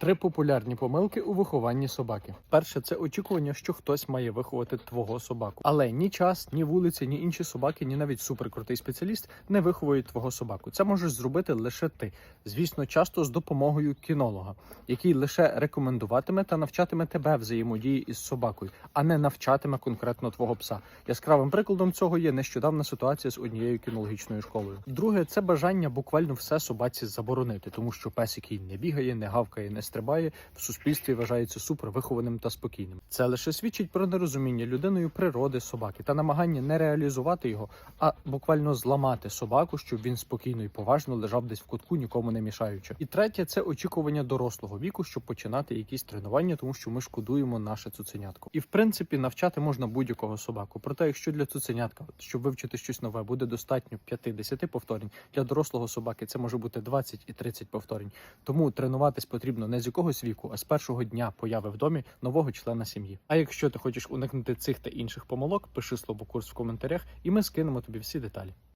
Три популярні помилки у вихованні собаки. Перше це очікування, що хтось має виховати твого собаку. Але ні час, ні вулиці, ні інші собаки, ні навіть суперкрутий спеціаліст не виховують твого собаку. Це можеш зробити лише ти. Звісно, часто з допомогою кінолога, який лише рекомендуватиме та навчатиме тебе взаємодії із собакою, а не навчатиме конкретно твого пса. Яскравим прикладом цього є нещодавна ситуація з однією кінологічною школою. Друге, це бажання буквально все собаці заборонити, тому що пес, який не бігає, не гавкає, не стрибає, в суспільстві вважається супер вихованим та спокійним. Це лише свідчить про нерозуміння людиною природи собаки та намагання не реалізувати його, а буквально зламати собаку, щоб він спокійно і поважно лежав десь в кутку, нікому не мішаючи. І третє це очікування дорослого віку, щоб починати якісь тренування, тому що ми шкодуємо наше цуценятко. І в принципі навчати можна будь-якого собаку. Проте, якщо для цуценятка, щоб вивчити щось нове, буде достатньо 5-10 повторень. Для дорослого собаки це може бути 20 і 30 повторень. Тому тренуватись потрібно з якогось віку, а з першого дня появи в домі нового члена сім'ї. А якщо ти хочеш уникнути цих та інших помилок, пиши слово курс в коментарях, і ми скинемо тобі всі деталі.